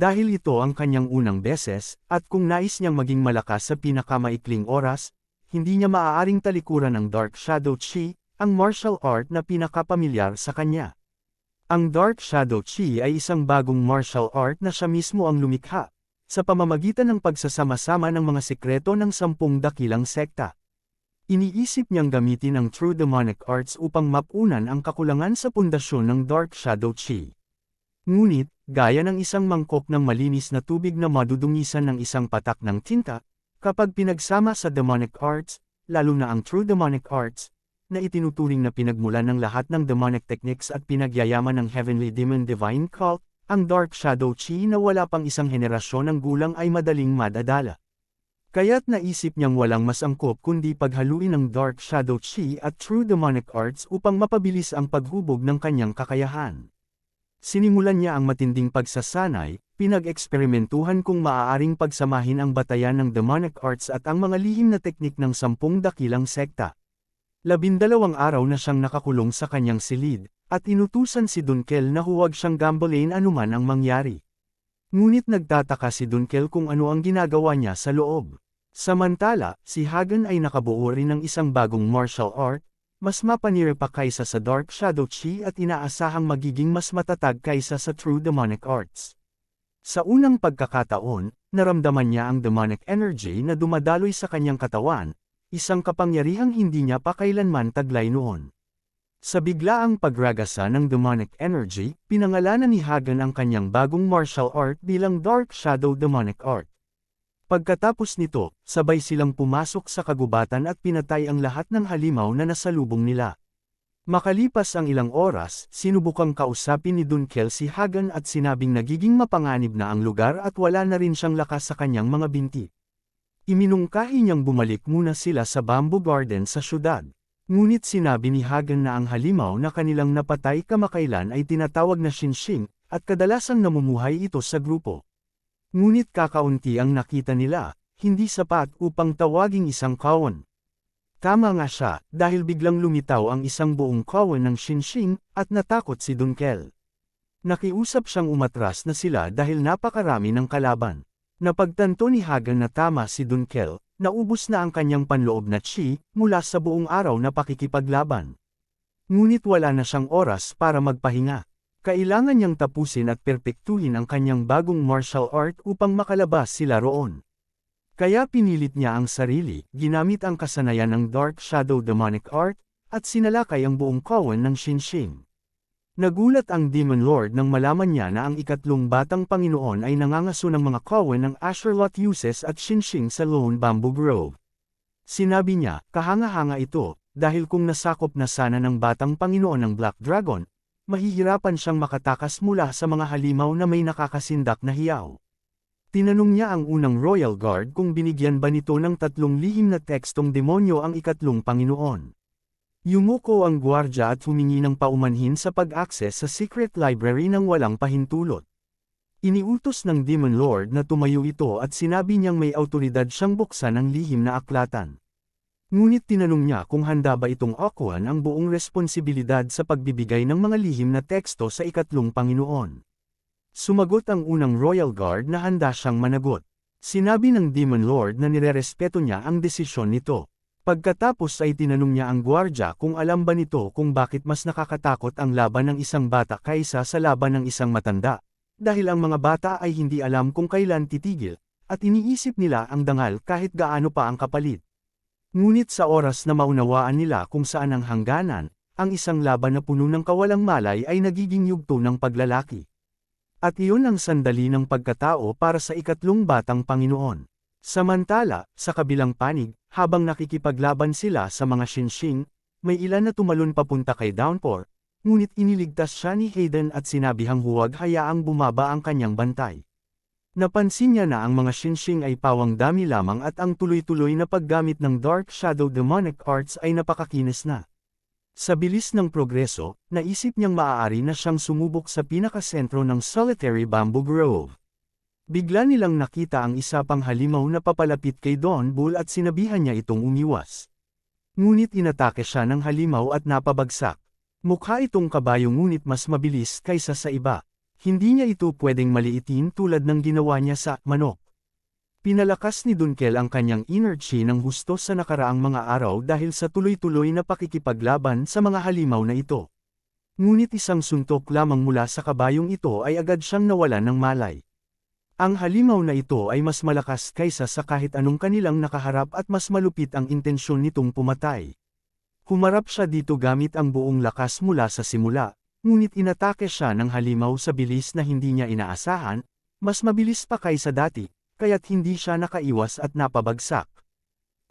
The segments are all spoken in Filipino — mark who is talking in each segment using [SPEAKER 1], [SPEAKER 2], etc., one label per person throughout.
[SPEAKER 1] Dahil ito ang kanyang unang beses, at kung nais niyang maging malakas sa pinakamaikling oras, hindi niya maaaring talikuran ang Dark Shadow Chi, ang martial art na pinakapamilyar sa kanya. Ang Dark Shadow Chi ay isang bagong martial art na siya mismo ang lumikha, sa pamamagitan ng pagsasama-sama ng mga sekreto ng sampung dakilang sekta. Iniisip niyang gamitin ang True Demonic Arts upang mapunan ang kakulangan sa pundasyon ng Dark Shadow Chi. Ngunit, gaya ng isang mangkok ng malinis na tubig na madudungisan ng isang patak ng tinta, kapag pinagsama sa demonic arts, lalo na ang true demonic arts, na itinuturing na pinagmulan ng lahat ng demonic techniques at pinagyayaman ng heavenly demon divine cult, ang dark shadow chi na wala pang isang henerasyon ng gulang ay madaling madadala. Kaya't naisip niyang walang mas angkop kundi paghaluin ng dark shadow chi at true demonic arts upang mapabilis ang paghubog ng kanyang kakayahan. Sinimulan niya ang matinding pagsasanay, pinag-eksperimentuhan kung maaaring pagsamahin ang batayan ng demonic arts at ang mga lihim na teknik ng sampung dakilang sekta. Labindalawang araw na siyang nakakulong sa kanyang silid, at inutusan si Dunkel na huwag siyang gambolain anuman ang mangyari. Ngunit nagtataka si Dunkel kung ano ang ginagawa niya sa loob. Samantala, si Hagen ay nakabuo rin ng isang bagong martial art, mas mapanir pa kaysa sa Dark Shadow Chi at inaasahang magiging mas matatag kaysa sa True Demonic Arts. Sa unang pagkakataon, naramdaman niya ang demonic energy na dumadaloy sa kanyang katawan, isang kapangyarihang hindi niya pa kailanman taglay noon. Sa biglaang pagragasa ng demonic energy, pinangalanan ni Hagen ang kanyang bagong martial art bilang Dark Shadow Demonic Art. Pagkatapos nito, sabay silang pumasok sa kagubatan at pinatay ang lahat ng halimaw na nasalubong nila. Makalipas ang ilang oras, sinubukang kausapin ni Dunkel si Hagan at sinabing nagiging mapanganib na ang lugar at wala na rin siyang lakas sa kanyang mga binti. Iminungkahi niyang bumalik muna sila sa Bamboo Garden sa syudad. Ngunit sinabi ni Hagan na ang halimaw na kanilang napatay kamakailan ay tinatawag na Shinshing, at kadalasang namumuhay ito sa grupo. Ngunit kakaunti ang nakita nila, hindi sapat upang tawaging isang kawon. Tama nga siya, dahil biglang lumitaw ang isang buong kawon ng Shinshing, at natakot si Dunkel. Nakiusap siyang umatras na sila dahil napakarami ng kalaban. Napagtanto ni Hagan na tama si Dunkel, naubos na ang kanyang panloob na chi, mula sa buong araw na pakikipaglaban. Ngunit wala na siyang oras para magpahinga. Kailangan niyang tapusin at perpektuhin ang kanyang bagong martial art upang makalabas sila roon. Kaya pinilit niya ang sarili, ginamit ang kasanayan ng Dark Shadow Demonic Art, at sinalakay ang buong kawan ng Shinshin. Nagulat ang Demon Lord nang malaman niya na ang ikatlong batang Panginoon ay nangangaso ng mga kawan ng Asherlot Uses at Shinshin sa Lone Bamboo Grove. Sinabi niya, kahanga-hanga ito, dahil kung nasakop na sana ng batang Panginoon ng Black Dragon, mahihirapan siyang makatakas mula sa mga halimaw na may nakakasindak na hiyaw. Tinanong niya ang unang Royal Guard kung binigyan ba nito ng tatlong lihim na tekstong demonyo ang ikatlong Panginoon. Yumuko ang gwardya at humingi ng paumanhin sa pag-access sa secret library ng walang pahintulot. Iniutos ng Demon Lord na tumayo ito at sinabi niyang may autoridad siyang buksan ang lihim na aklatan. Ngunit tinanong niya kung handa ba itong Okuan ang buong responsibilidad sa pagbibigay ng mga lihim na teksto sa ikatlong Panginoon. Sumagot ang unang Royal Guard na handa siyang managot. Sinabi ng Demon Lord na nirerespeto niya ang desisyon nito. Pagkatapos ay tinanong niya ang gwardya kung alam ba nito kung bakit mas nakakatakot ang laban ng isang bata kaysa sa laban ng isang matanda. Dahil ang mga bata ay hindi alam kung kailan titigil, at iniisip nila ang dangal kahit gaano pa ang kapalit. Ngunit sa oras na maunawaan nila kung saan ang hangganan, ang isang laban na puno ng kawalang malay ay nagiging yugto ng paglalaki. At iyon ang sandali ng pagkatao para sa ikatlong batang Panginoon. Samantala, sa kabilang panig, habang nakikipaglaban sila sa mga Shinshin, may ilan na tumalon papunta kay Downpour, ngunit iniligtas siya ni Hayden at sinabihang huwag hayaang bumaba ang kanyang bantay. Napansin niya na ang mga Shinshin ay pawang dami lamang at ang tuloy-tuloy na paggamit ng Dark Shadow Demonic Arts ay napakakinis na. Sa bilis ng progreso, naisip niyang maaari na siyang sumubok sa pinakasentro ng Solitary Bamboo Grove. Bigla nilang nakita ang isa pang halimaw na papalapit kay Don Bull at sinabihan niya itong umiwas. Ngunit inatake siya ng halimaw at napabagsak. Mukha itong kabayo ngunit mas mabilis kaysa sa iba. Hindi niya ito pwedeng maliitin tulad ng ginawa niya sa manok. Pinalakas ni Dunkel ang kanyang chi ng husto sa nakaraang mga araw dahil sa tuloy-tuloy na pakikipaglaban sa mga halimaw na ito. Ngunit isang suntok lamang mula sa kabayong ito ay agad siyang nawalan ng malay. Ang halimaw na ito ay mas malakas kaysa sa kahit anong kanilang nakaharap at mas malupit ang intensyon nitong pumatay. Humarap siya dito gamit ang buong lakas mula sa simula, Ngunit inatake siya ng halimaw sa bilis na hindi niya inaasahan, mas mabilis pa kaysa dati, kaya't hindi siya nakaiwas at napabagsak.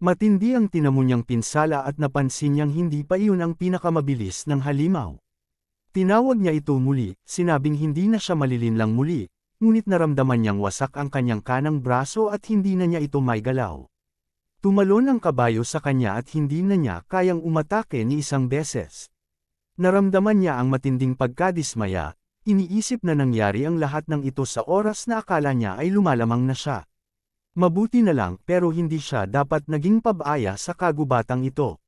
[SPEAKER 1] Matindi ang tinamo niyang pinsala at napansin niyang hindi pa iyon ang pinakamabilis ng halimaw. Tinawag niya ito muli, sinabing hindi na siya malilinlang muli, ngunit naramdaman niyang wasak ang kanyang kanang braso at hindi na niya ito may galaw. Tumalon ang kabayo sa kanya at hindi na niya kayang umatake ni isang beses. Naramdaman niya ang matinding pagkadismaya, iniisip na nangyari ang lahat ng ito sa oras na akala niya ay lumalamang na siya. Mabuti na lang pero hindi siya dapat naging pabaya sa kagubatang ito.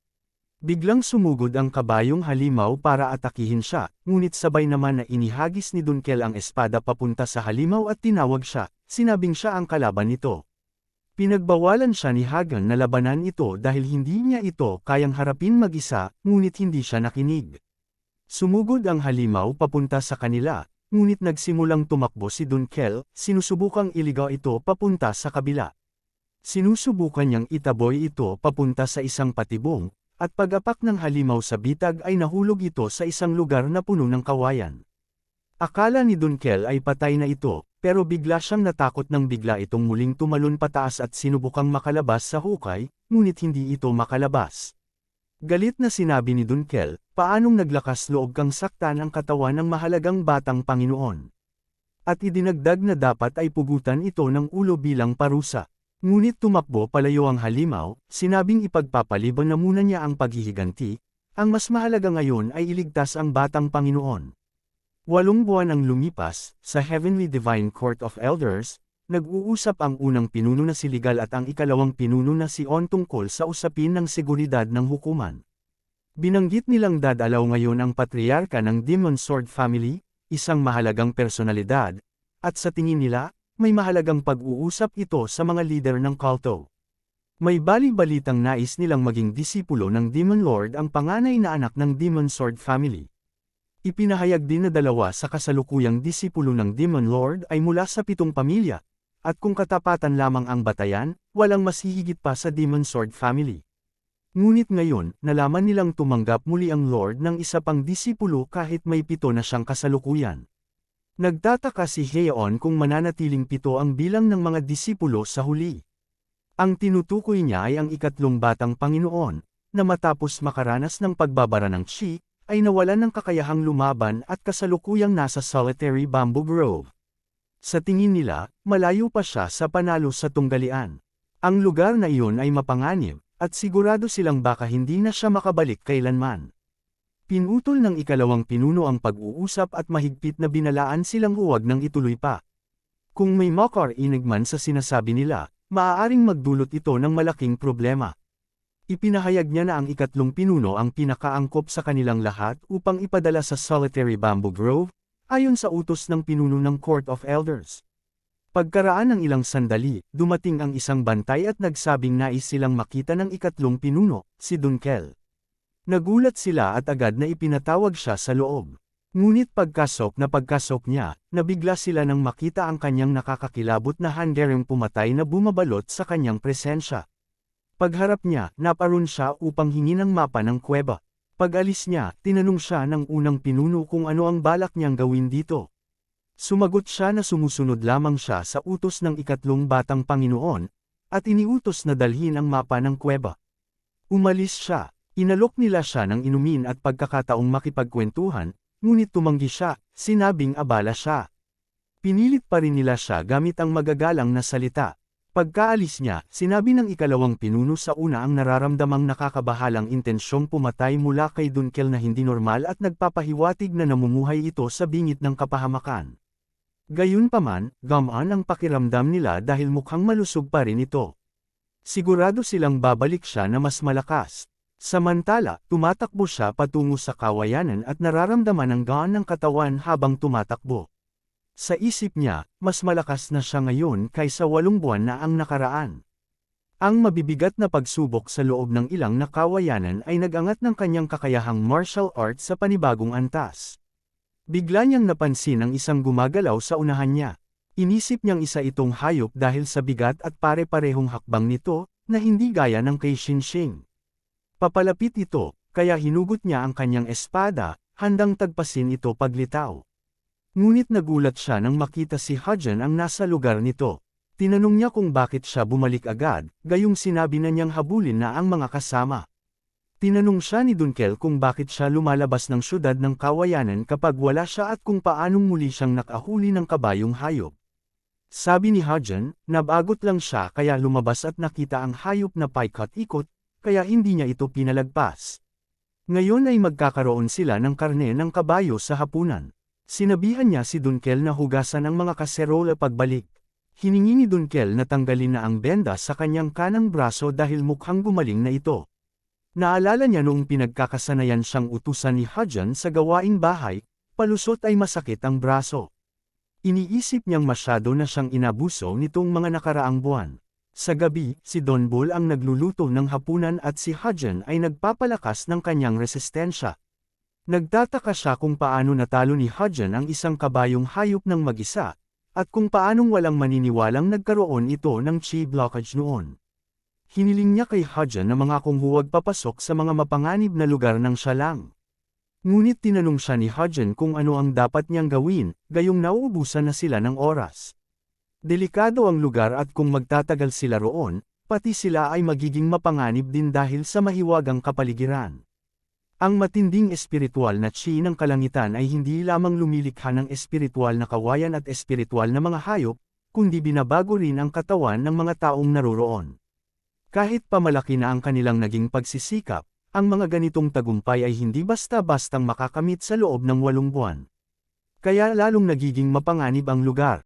[SPEAKER 1] Biglang sumugod ang kabayong halimaw para atakihin siya, ngunit sabay naman na inihagis ni Dunkel ang espada papunta sa halimaw at tinawag siya, sinabing siya ang kalaban nito. Pinagbawalan siya ni Hagan na labanan ito dahil hindi niya ito kayang harapin mag-isa, ngunit hindi siya nakinig. Sumugod ang halimaw papunta sa kanila, ngunit nagsimulang tumakbo si Dunkel, sinusubukang iligaw ito papunta sa kabila. Sinusubukan niyang itaboy ito papunta sa isang patibong, at pag-apak ng halimaw sa bitag ay nahulog ito sa isang lugar na puno ng kawayan. Akala ni Dunkel ay patay na ito, pero bigla siyang natakot nang bigla itong muling tumalon pataas at sinubukang makalabas sa hukay, ngunit hindi ito makalabas. Galit na sinabi ni Dunkel, paanong naglakas loob kang saktan ang katawan ng mahalagang batang Panginoon. At idinagdag na dapat ay pugutan ito ng ulo bilang parusa. Ngunit tumakbo palayo ang halimaw, sinabing ipagpapaliban na muna niya ang paghihiganti, ang mas mahalaga ngayon ay iligtas ang batang Panginoon. Walong buwan ang lumipas, sa Heavenly Divine Court of Elders, Nag-uusap ang unang pinuno na si Ligal at ang ikalawang pinuno na si On tungkol sa usapin ng seguridad ng hukuman. Binanggit nilang dadalaw ngayon ang patriarka ng Demon Sword Family, isang mahalagang personalidad, at sa tingin nila, may mahalagang pag-uusap ito sa mga lider ng kulto. May bali-balitang nais nilang maging disipulo ng Demon Lord ang panganay na anak ng Demon Sword Family. Ipinahayag din na dalawa sa kasalukuyang disipulo ng Demon Lord ay mula sa pitong pamilya, at kung katapatan lamang ang batayan, walang mas hihigit pa sa Demon Sword family. Ngunit ngayon, nalaman nilang tumanggap muli ang Lord ng isa pang disipulo kahit may pito na siyang kasalukuyan. Nagtataka si Heon kung mananatiling pito ang bilang ng mga disipulo sa huli. Ang tinutukoy niya ay ang ikatlong batang Panginoon, na matapos makaranas ng pagbabara ng Chi, ay nawalan ng kakayahang lumaban at kasalukuyang nasa solitary bamboo grove. Sa tingin nila, malayo pa siya sa panalo sa tunggalian. Ang lugar na iyon ay mapanganib, at sigurado silang baka hindi na siya makabalik kailanman. Pinutol ng ikalawang pinuno ang pag-uusap at mahigpit na binalaan silang huwag nang ituloy pa. Kung may makar inigman sa sinasabi nila, maaaring magdulot ito ng malaking problema. Ipinahayag niya na ang ikatlong pinuno ang pinakaangkop sa kanilang lahat upang ipadala sa solitary bamboo grove, ayon sa utos ng pinuno ng Court of Elders. Pagkaraan ng ilang sandali, dumating ang isang bantay at nagsabing nais silang makita ng ikatlong pinuno, si Dunkel. Nagulat sila at agad na ipinatawag siya sa loob. Ngunit pagkasok na pagkasok niya, nabigla sila nang makita ang kanyang nakakakilabot na handereng pumatay na bumabalot sa kanyang presensya. Pagharap niya, naparoon siya upang hingi ng mapa ng kuweba. Pag-alis niya, tinanong siya ng unang pinuno kung ano ang balak niyang gawin dito. Sumagot siya na sumusunod lamang siya sa utos ng ikatlong batang Panginoon, at iniutos na dalhin ang mapa ng kuweba. Umalis siya, inalok nila siya ng inumin at pagkakataong makipagkwentuhan, ngunit tumanggi siya, sinabing abala siya. Pinilit pa rin nila siya gamit ang magagalang na salita. Pagkaalis niya, sinabi ng ikalawang pinuno sa una ang nararamdamang nakakabahalang intensyong pumatay mula kay Dunkel na hindi normal at nagpapahiwatig na namumuhay ito sa bingit ng kapahamakan. Gayunpaman, gamaan ang pakiramdam nila dahil mukhang malusog pa rin ito. Sigurado silang babalik siya na mas malakas. Samantala, tumatakbo siya patungo sa kawayanan at nararamdaman ang gaan ng katawan habang tumatakbo. Sa isip niya, mas malakas na siya ngayon kaysa walong buwan na ang nakaraan. Ang mabibigat na pagsubok sa loob ng ilang nakawayanan ay nagangat ng kanyang kakayahang martial arts sa panibagong antas. Bigla niyang napansin ang isang gumagalaw sa unahan niya. Inisip niyang isa itong hayop dahil sa bigat at pare-parehong hakbang nito, na hindi gaya ng kay Xinxing. Papalapit ito, kaya hinugot niya ang kanyang espada, handang tagpasin ito paglitaw. Ngunit nagulat siya nang makita si Hajan ang nasa lugar nito. Tinanong niya kung bakit siya bumalik agad, gayong sinabi na niyang habulin na ang mga kasama. Tinanong siya ni Dunkel kung bakit siya lumalabas ng syudad ng kawayanan kapag wala siya at kung paanong muli siyang nakahuli ng kabayong hayop. Sabi ni Hajan, nabagot lang siya kaya lumabas at nakita ang hayop na paikot-ikot, kaya hindi niya ito pinalagpas. Ngayon ay magkakaroon sila ng karne ng kabayo sa hapunan. Sinabihan niya si Dunkel na hugasan ang mga kaserola pagbalik. Hiningi ni Dunkel na tanggalin na ang benda sa kanyang kanang braso dahil mukhang gumaling na ito. Naalala niya noong pinagkakasanayan siyang utusan ni Hajan sa gawaing bahay, palusot ay masakit ang braso. Iniisip niyang masyado na siyang inabuso nitong mga nakaraang buwan. Sa gabi, si Don Bull ang nagluluto ng hapunan at si Hajan ay nagpapalakas ng kanyang resistensya. Nagtataka siya kung paano natalo ni Hajan ang isang kabayong hayop ng mag-isa, at kung paanong walang maniniwalang nagkaroon ito ng chi blockage noon. Hiniling niya kay Hajan na mga kung huwag papasok sa mga mapanganib na lugar ng siya lang. Ngunit tinanong siya ni Hajan kung ano ang dapat niyang gawin, gayong nauubusan na sila ng oras. Delikado ang lugar at kung magtatagal sila roon, pati sila ay magiging mapanganib din dahil sa mahiwagang kapaligiran. Ang matinding espiritual na chi ng kalangitan ay hindi lamang lumilikha ng espiritual na kawayan at espiritual na mga hayop, kundi binabago rin ang katawan ng mga taong naroroon. Kahit pamalaki na ang kanilang naging pagsisikap, ang mga ganitong tagumpay ay hindi basta-bastang makakamit sa loob ng walong buwan. Kaya lalong nagiging mapanganib ang lugar.